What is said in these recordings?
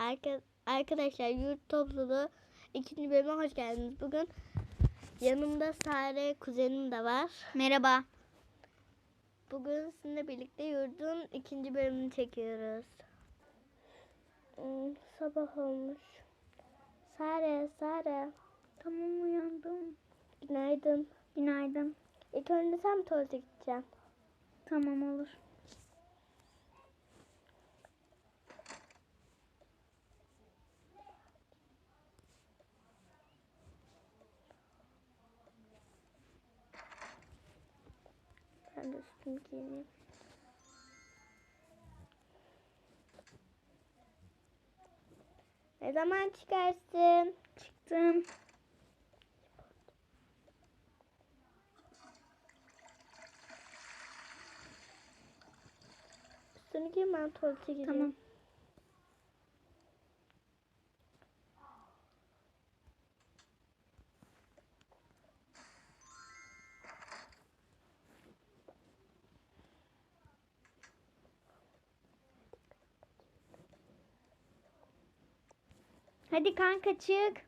Arka, arkadaşlar yurt topluluğu ikinci bölüme hoş geldiniz. Bugün yanımda Sare kuzenim de var. Merhaba. Bugün sizinle birlikte yurdun ikinci bölümünü çekiyoruz. Hmm, sabah olmuş. Sare, Sare. Tamam uyandım. Günaydın. Günaydın. İlk önce sen tuvalete gideceksin? Tamam olur. Üstümü giyineyim. Ne zaman çıkarsın? Çıktım. Üstünü giy ben tuvalete gideyim. Tamam. Hadi kanka çık.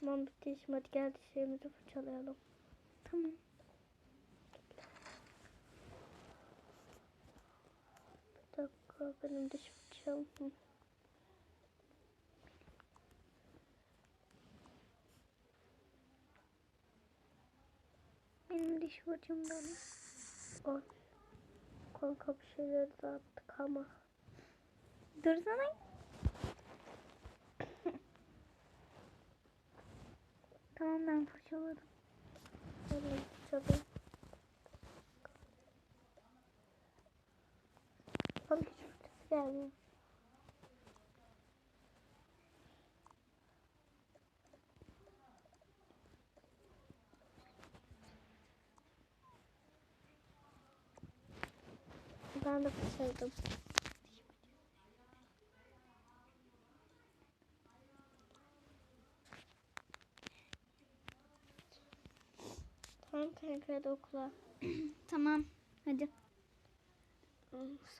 Tamam bitti işim hadi gel dişlerimizi fırçalayalım. Tamam. Bir dakika benim diş fırçam. Benim diş fırçam da Ay. Kanka bir şeyler dağıttık ama. Dursana. Tamam ben fırçaladım. Fırçalayayım. Abi hiç fırçası gelmiyor. Ben de fırçaladım. Kanka hadi okula. Tamam. Hadi.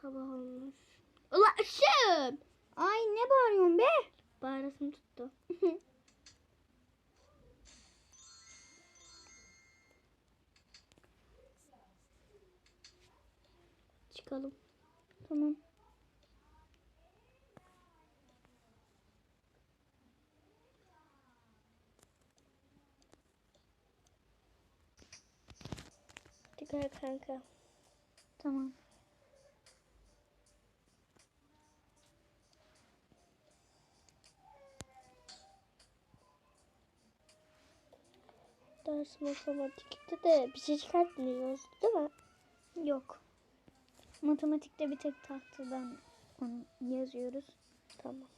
Sabah olmuş. Ulan ışığım! Ay ne bağırıyorsun be? Bağırasım tuttu. Çıkalım. Tamam. Çıkar kanka. Tamam. Ders matematikte de bir şey çıkartmıyoruz değil mi? Yok. Matematikte bir tek tahtadan onu yazıyoruz. Tamam.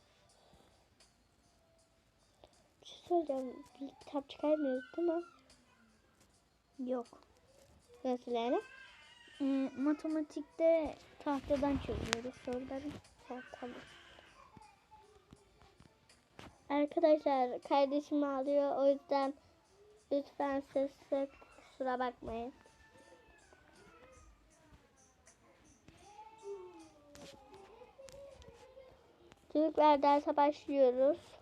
Bir şey söyleyeceğim. Bir kitap çıkarmıyoruz değil mi? Yok. Nasıl yani? Ee, matematikte tahtadan çözüyoruz soruları. Ha, tamam. Arkadaşlar kardeşim ağlıyor o yüzden lütfen sesle kusura bakmayın. Çocuklar derse başlıyoruz.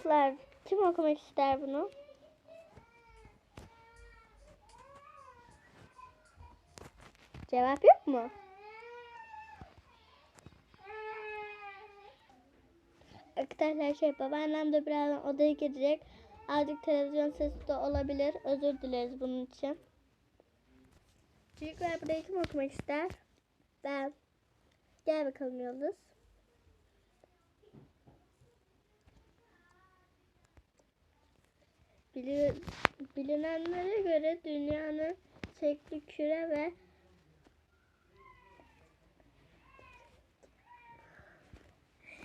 Çocuklar kim okumak ister bunu? Cevap yok mu? Arkadaşlar şey babaannem de birazdan odaya girecek. Azıcık televizyon sesi de olabilir. Özür dileriz bunun için. Çocuklar burayı kim okumak ister? Ben. Gel bakalım Yıldız. Bili- bilinenlere göre dünyanın şekli küre ve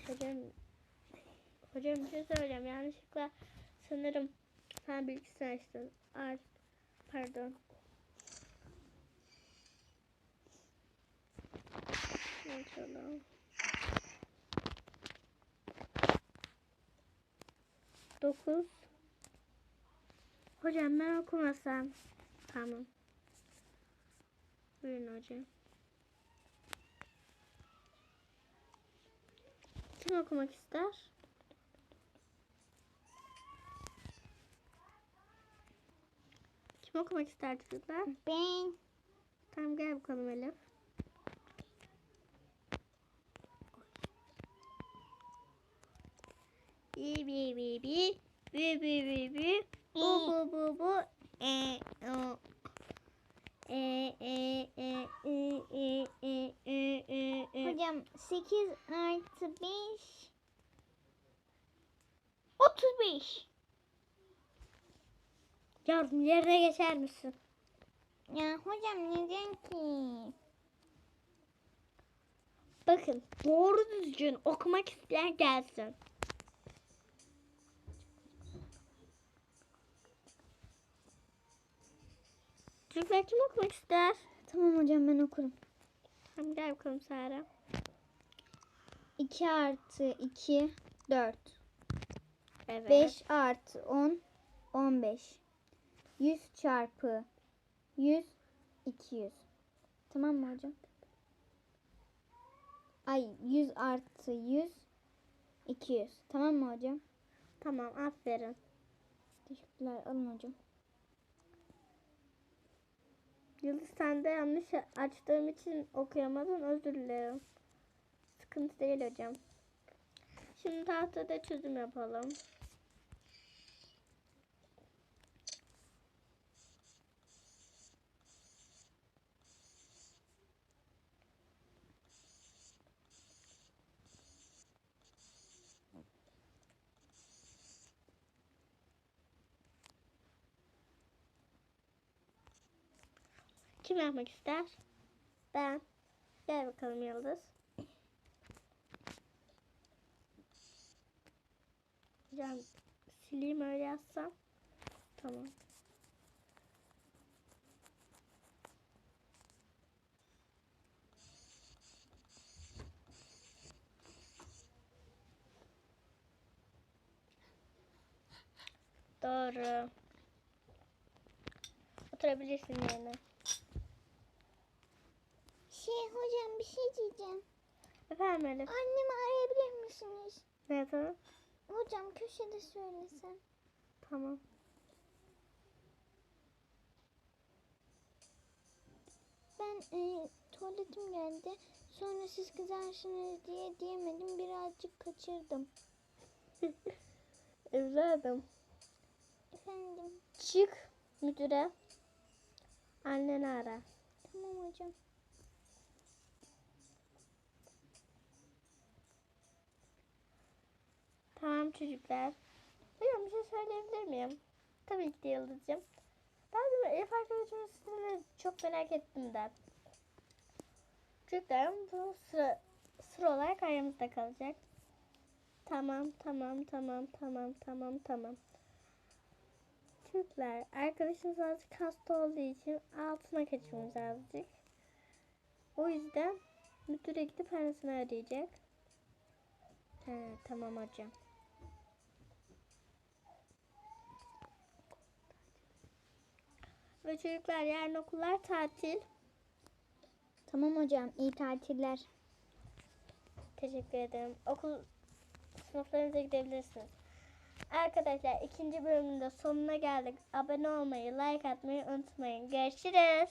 Hocam Hocam bir şey söyleyeceğim. Yanlışlıkla sanırım sen bilgisayar açtın. Ay, pardon. Bakalım. Dokuz. Hocam ben okumasam. Tamam. Buyurun hocam. Kim okumak ister? Kim okumak ister çocuklar? Ben. Tamam gel bakalım Elif. Bi bi bi bi bi bi bi bi bu bu bu bu e o e e e e e e e e e Hocam 8 artı 5. 35. Yavrum yerine geçer misin? Ya hocam neden ki? Bakın doğru düzgün okumak isteyen gelsin. Çocuklar kim okumak ister? Tamam hocam ben okurum. Tamam gel bakalım Sara. 2 artı 2 4. Evet. 5 artı 10 15. 100 çarpı 100 200. Tamam mı hocam? Ay 100 artı 100 200. Tamam mı hocam? Tamam aferin. Teşekkürler alın hocam. Yıldız sen de yanlış açtığım için okuyamadın özür dilerim. Sıkıntı değil hocam. Şimdi tahtada çözüm yapalım. Kim yapmak ister? Ben. Gel bakalım Yıldız. Hocam sileyim öyle yazsam. Tamam. Doğru. Oturabilirsin yerine. Şey hocam bir şey diyeceğim. Efendim Elif. Annemi arayabilir misiniz? Ne yapalım? Hocam köşede söylesem. Tamam. Ben e, tuvaletim geldi. Sonra siz kızarsınız diye diyemedim. Birazcık kaçırdım. Evladım. Efendim. Çık müdüre. Anneni ara. Tamam hocam. Tamam çocuklar. Hocam bir şey söyleyebilir miyim? Tabii ki de Yıldız'cığım. Ben de Elif arkadaşımın stilini çok merak ettim de. Çocuklar bu sıra, sıra olarak aramızda kalacak. Tamam, tamam, tamam, tamam, tamam, tamam. Çocuklar, arkadaşımız azıcık hasta olduğu için altına kaçırmamız azıcık. O yüzden müdüre gidip annesini arayacak. He, tamam hocam. Ve çocuklar yarın okullar tatil. Tamam hocam. İyi tatiller. Teşekkür ederim. Okul sınıflarınıza gidebilirsiniz. Arkadaşlar ikinci bölümün de sonuna geldik. Abone olmayı, like atmayı unutmayın. Görüşürüz.